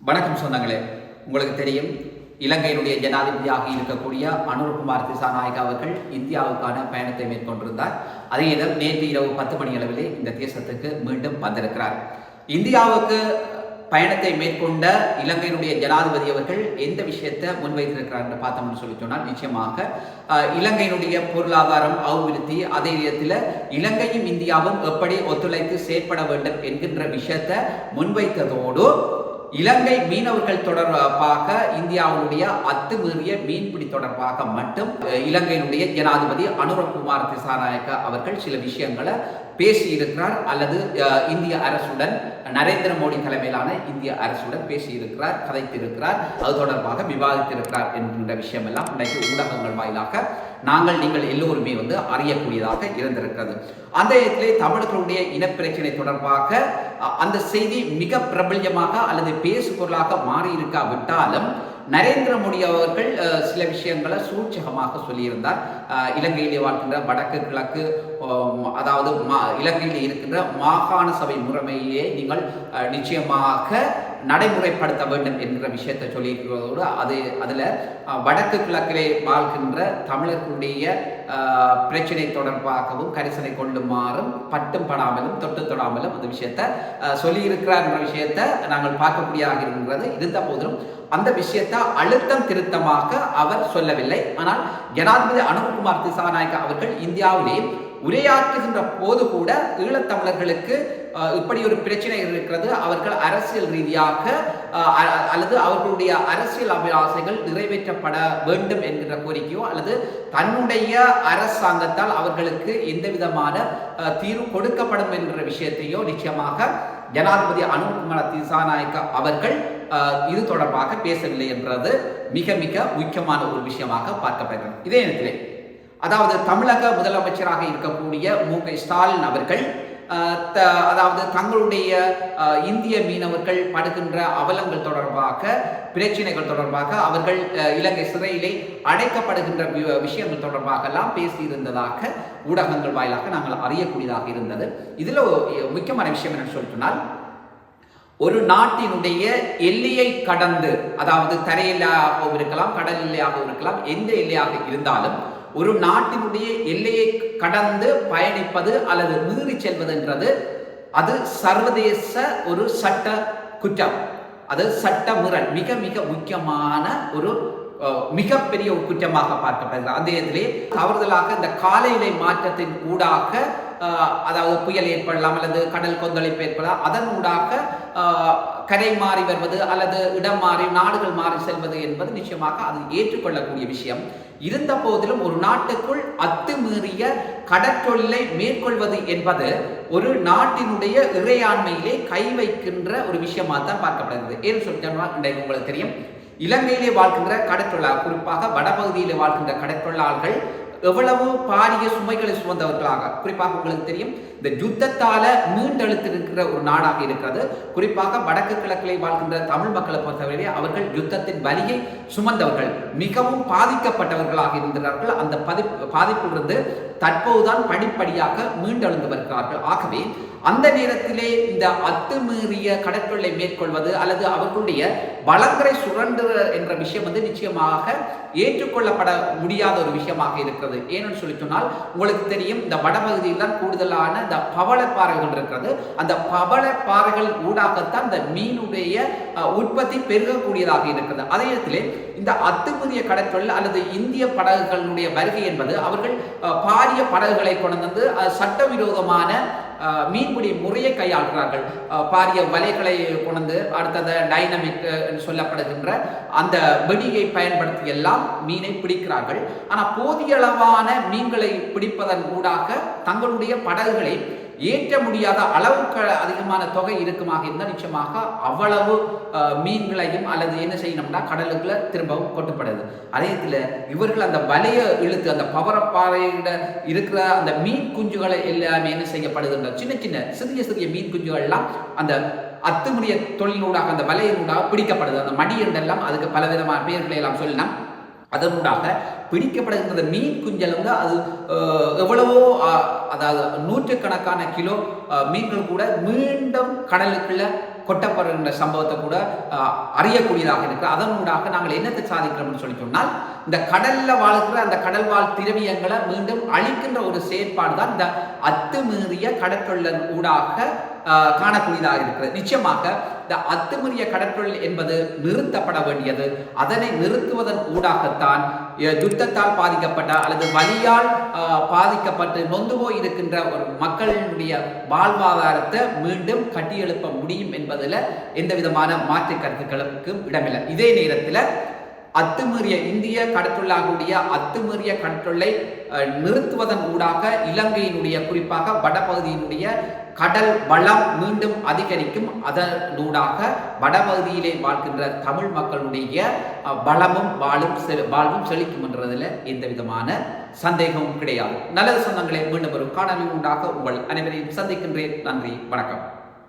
வணக்கம் சொந்தங்களே. உங்களுக்கு தெரியும் இலங்கையினுடைய ஜனாதிபதியாக இருக்கக்கூடிய அனுர்குமார் திசாநாயக் அவர்கள் இந்தியாவுக்கான பயணத்தை மேற்கொண்டிருந்தார். அதே இடம் நேற்று இரவு பத்து மணி அளவிலே இந்த தேசத்துக்கு மீண்டும் வந்திருக்கிறார். இந்தியாவுக்கு பயணத்தை மேற்கொண்ட இலங்கையினுடைய ஜனாதிபதி அவர்கள் எந்த விஷயத்தை முன்வைத்திருக்கிறார் என்று பார்த்தோம்னு சொல்லி சொன்னால் நிச்சயமாக இலங்கையினுடைய பொருளாதாரம் அபிவிருத்தி அதே நேரத்தில் இலங்கையும் இந்தியாவும் எப்படி ஒத்துழைத்து செயற்பட வேண்டும் என்கின்ற விஷயத்தை முன்வைத்ததோடு இலங்கை மீனவர்கள் தொடர்பாக இந்தியாவுடைய அத்துமீறிய மீன்பிடி தொடர்பாக மட்டும் இலங்கையினுடைய ஜனாதிபதி அனுரகுமார் திசாநாயக்க அவர்கள் சில விஷயங்களை பேசியிருக்கிறார் அல்லது இந்திய அரசுடன் நரேந்திர மோடி தலைமையிலான இந்திய அரசுடன் பேசியிருக்கிறார் கதைத்திருக்கிறார் அது தொடர்பாக விவாதித்திருக்கிறார் என்கின்ற விஷயமெல்லாம் இன்றைக்கு ஊடகங்கள் வாயிலாக நாங்கள் நீங்கள் எல்லோருமே வந்து அறியக்கூடியதாக இருந்திருக்கிறது. அந்த இடத்திலே தமிழர்களுடைய இனப்பிரச்சனை தொடர்பாக அந்த செய்தி மிக பிரபல்யமாக அல்லது பேசு பொருளாக மாறியிருக்காவிட்டாலும் நரேந்திர மோடி அவர்கள் சில விஷயங்களை சூழ்ச்சகமாக சொல்லியிருந்தார். இலங்கையிலே வாழ்கின்ற வடக்கு கிழக்கு அதாவது மா இலங்கையில் இருக்கின்ற மாகாண சபை முறைமையே நீங்கள் அஹ், நிச்சயமாக நடைமுறைப்படுத்த வேண்டும் என்கிற விஷயத்தை சொல்லியிருக்கிறதோடு அது அதில் வடக்கு கிழக்கிலே வாழ்கின்ற தமிழர்களுடைய பிரச்சனை தொடர்பாகவும் கரிசனை கொள்ளுமாறும் பட்டும் படாமலும் தொட்டு தொடாமலும் அந்த விஷயத்தை அஹ், சொல்லியிருக்கிறார் என்ற விஷயத்தை நாங்கள் பார்க்கக்கூடியதாக இருக்கின்றது. இருந்த போதிலும் அந்த விஷயத்தை அழுத்தம் திருத்தமாக அவர் சொல்லவில்லை. ஆனால் ஜனாதிபதி அனுகுமார் திசாநாயக்க அவர்கள் இந்தியாவிலே உரையாற்றுகின்ற போது கூட ஈழத்தமிழர்களுக்கு இப்படி ஒரு பிரச்சனை இருக்கிறது. அவர்கள் அரசியல் ரீதியாக அல்லது அவர்களுடைய அரசியல் அபிலாசைகள் நிறைவேற்றப்பட வேண்டும் என்கிற கோரிக்கையோ அல்லது தன்னுடைய அரசாங்கத்தால் அவர்களுக்கு எந்த விதமான தீர்வு கொடுக்கப்படும் என்கிற விஷயத்தையோ நிச்சயமாக ஜனாதிபதி அனுகுமார திசாநாயக்க அவர்கள் இது தொடர்பாக பேசவில்லை என்றது மிக மிக முக்கியமான ஒரு விஷயமாக பார்க்கப்படுகிறது. இதே நேரத்திலே அதாவது தமிழக முதலமைச்சராக இருக்கக்கூடிய மு க ஸ்டாலின் அவர்கள் த- அதாவது தங்களுடைய இந்திய மீனவர்கள் படுகின்ற அவலங்கள் தொடர்பாக பிரச்சனைகள் தொடர்பாக அவர்கள் இலங்கை சிறையிலே அடைக்கப்படுகின்ற வி- விஷயங்கள் தொடர்பாகலாம் பேசியிருந்ததாக ஊடகங்கள் வாயிலாக நாங்கள் அறியக்கூடியதாக இருந்தது. இதில் முக்கியமான விஷயம் என்னன்னு சொல்லிட்டுனால் ஒரு நாட்டினுடைய எல்லையை கடந்து அதாவது தரையெல்லையாகவும் இருக்கலாம் கடல் எல்லையாகவும் இருக்கலாம் எந்த எல்லையாக இருந்தாலும் ஒரு நாட்டினுடைய எல்லையை கடந்து பயணிப்பது அல்லது மீறி செல்வதுன்றது அது சர்வதேச ஒரு சட்ட குற்றம். அது சட்ட முரண் மிக மிக முக்கியமான ஒரு மிகப்பெரிய ஒரு குற்றமாக பார்க்கப்படுகிறது. அந்த இதிலே தவறுதலாக இந்த காலநிலை மாற்றத்தின் ஊடாக அதாவது புயல் ஏற்படலாம் அல்லது கடல் கொந்தளிப்பு ஏற்படலாம் அதன் ஊடாக கரை மாறி வருவது அல்லது இடம் மாறி நாடுகள் மாறி செல்வது என்பது நிச்சயமாக அது ஏற்றுக்கொள்ளக்கூடிய விஷயம். இருந்த போதிலும் ஒரு நாட்டுக்குள் அத்துமீறிய கடற்றொழிலை மேற்கொள்வது என்பது ஒரு நாட்டினுடைய இறையாண்மையிலே கை வைக்கின்ற ஒரு விஷயமாக தான் பார்க்கப்படுகிறது. ஏன்னு சொல்லிட்டோம்னா இன்றைக்கு உங்களுக்கு தெரியும். இலங்கையிலே வாழ்கின்ற கடற்றொழிலாளர் குறிப்பாக வடபகுதியிலே வாழ்கின்ற கடற்றொழிலாளர்கள் எவ்வளவு பாரிய சுமைகளை சுமந்தவர்களாக குறிப்பாக உங்களுக்கு தெரியும் இந்த யுத்தத்தால மீண்டெழுத்திருக்கிற ஒரு நாடாக இருக்கிறது. குறிப்பாக வடக்கு கிழக்கிலே வாழ்கின்ற தமிழ் மக்களை பொறுத்தவரையிலே அவர்கள் யுத்தத்தின் வலியை சுமந்தவர்கள் மிகவும் பாதிக்கப்பட்டவர்களாக இருக்கிறார்கள் அந்த பதி பாதிப்பிலிருந்து தற்போதுதான் படிப்படியாக மீண்டெழுந்து வருகிறார்கள். ஆகவே அந்த நேரத்திலே இந்த அத்துமீறிய கடற்கொள்ளை மேற்கொள்வது அல்லது அவர்களுடைய வளங்களை சுரண்டு என்ற விஷயம் வந்து நிச்சயமாக ஏற்றுக்கொள்ளப்பட முடியாத ஒரு விஷயமாக இருக்கிறது. ஏன்னு சொல்லி சொன்னால் உங்களுக்கு தெரியும் இந்த வடபகுதியில் தான் கூடுதலான இந்த பவளப்பாறைகள் இருக்கிறது. அந்த பவளப்பாறைகள் ஊடாகத்தான் இந்த மீனுடைய உற்பத்தி பெருகக்கூடியதாக இருக்கிறது. அதே நேரத்திலே இந்த அத்துமீறிய கடற்கொள் அல்லது இந்திய படகுகளுடைய வருகை என்பது அவர்கள் பாரிய படகுகளை கொண்டு வந்து சட்டவிரோதமான மீன்பிடி முறையை கையாளுகிறார்கள். பாரிய வலைகளை கொண்டு அடுத்தது டைனமிக் சொல்லப்படுகின்ற அந்த வெடியை பயன்படுத்தி எல்லாம் மீனை பிடிக்கிறார்கள். ஆனால் போதிய அளவான மீன்களை பிடிப்பதன் ஊடாக தங்களுடைய படகுகளை ஏற்ற முடியாத அளவுக்கு அதிகமான தொகை இருக்குமாக இருந்தால் நிச்சயமாக அவ்வளவு மீன்களையும் அல்லது என்ன செய்யணும்னா கடலுக்குள்ள திரும்பவும் கொட்டப்படுது. அதே இதில் இவர்கள் அந்த வலையை இழுத்து அந்த பவரப்பாறையிட இருக்கிற அந்த மீன் குஞ்சுகளை எல்லாமே என்ன செய்யப்படுதுன்ற சின்ன சின்ன சிறிய சிறிய மீன் குஞ்சுகள்லாம் அந்த அத்துமுடிய தொழிலூடாக அந்த வலையினூடாக பிடிக்கப்படுது. அந்த மடி அதுக்கு பலவிதமான பெயர்களை எல்லாம் சொல்லலாம். அதனூடாக பிடிக்கப்படுகின்ற மீன் குஞ்சல் வந்து அது எவ்வளவோ அதாவது நூற்றுக்கணக்கான கிலோ மீன்கள் கூட மீண்டும் கடலுக்குள்ள கொட்டப்படுகின்ற சம்பவத்தை கூட அறியக்கூடியதாக இருக்கு அதனூடாக நாங்கள் என்னத்தை சாதிக்கிறோம்னு சொல்லி சொன்னால் இந்த கடல்ல வாழ்கிற அந்த கடல் வாழ் திரவியங்களை மீண்டும் அழிக்கின்ற ஒரு செயற்பாடு தான் இந்த அத்துமீறிய கடற்கொள்ளன் ஊடாக காணக்கூடியதாக இருக்கிறது. நிச்சயமாக இந்த அத்துமீறிய கடற்கொள் என்பது நிறுத்தப்பட வேண்டியது. அதனை நிறுத்துவதன் ஊடாகத்தான் யுத்தத்தால் பாதிக்கப்பட்ட அல்லது வலியால் பாதிக்கப்பட்டு நொந்து போய் இருக்கின்ற ஒரு மக்களினுடைய வாழ்வாதாரத்தை மீண்டும் கட்டியெழுப்ப முடியும் என்பதில் எந்த விதமான மாற்று கருத்துக்களுக்கும் இடமில்லை. இதே நேரத்தில் அத்துமீறிய இந்திய கடற்கொள்ளாகக்கூடிய அத்துமீறிய கடற்கொள்ளை நிறுத்துவதன் ஊடாக இலங்கையினுடைய குறிப்பாக வடபகுதியினுடைய கடல் வளம் மீண்டும் அதிகரிக்கும். அதனூடாக வடபகுதியிலே வாழ்கின்ற தமிழ் மக்களுடைய வளமும் வாழும் செ- வாழ்வும் செழிக்கும் என்றதில் எந்த விதமான சந்தேகமும் கிடையாது. நல்லது சொந்தங்களை மீண்டும் ஒரு காணொலி உண்டாக உங்கள் அனைவரையும் சந்திக்கின்றேன். நன்றி வணக்கம்.